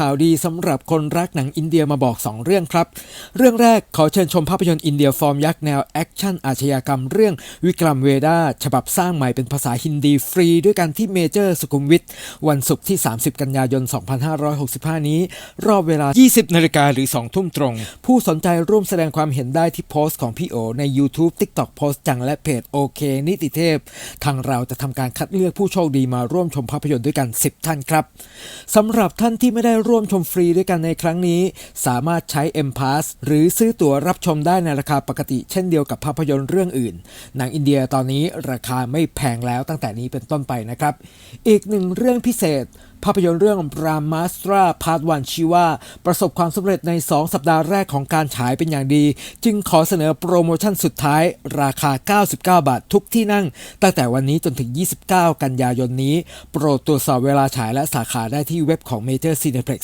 ข่าวดีสำหรับคนรักหนังอินเดียมาบอก 2 เรื่องครับ เรื่องแรกขอเชิญชมภาพยนตร์อินเดียฟอร์มยักษ์แนวแอคชั่นอาชญากรรมเรื่องวิกรัมเวดาฉบับสร้างใหม่เป็นภาษาฮินดีฟรี ด้วยกันที่เมเจอร์สุขุมวิทวันศุกร์ที่ 30 กันยายน 2565 นี้ รอบเวลา 20 นาฬิกาหรือ 2 ทุ่มตรง ผู้สนใจร่วมแสดงความเห็นได้ที่โพสต์ของพี่โอใน YouTube TikTok โพสต์จังและเพจโอเคนิติเทพ ทางเราจะทำการคัดเลือกผู้โชคดีมาร่วมชมภาพยนตร์ด้วยกัน 10 ท่านครับสำหรับท่านที่ไม่ได้ร่วมชมฟรีด้วยกันในครั้งนี้ สามารถใช้ M Pass หรือซื้อตั๋วรับชมได้ในราคาปกติ เช่นเดียวกับภาพยนตร์เรื่องอื่น หนังอินเดียตอนนี้ราคาไม่แพงแล้วตั้งแต่นี้เป็นต้นไปนะครับ อีกหนึ่งเรื่องพิเศษ ภาพยนตร์เรื่องรามมาสตราพาร์ทวันชีว่า ประสบความสำเร็จใน 2 สัปดาห์แรกของการฉายเป็นอย่างดี จึงขอเสนอโปรโมชั่นสุดท้ายราคา 99 บาททุกที่นั่ง ตั้งแต่วันนี้จนถึง 29 กันยายนนี้ โปรดตรวจสอบเวลาฉายและสาขาได้ที่เว็บของ Major Cineplex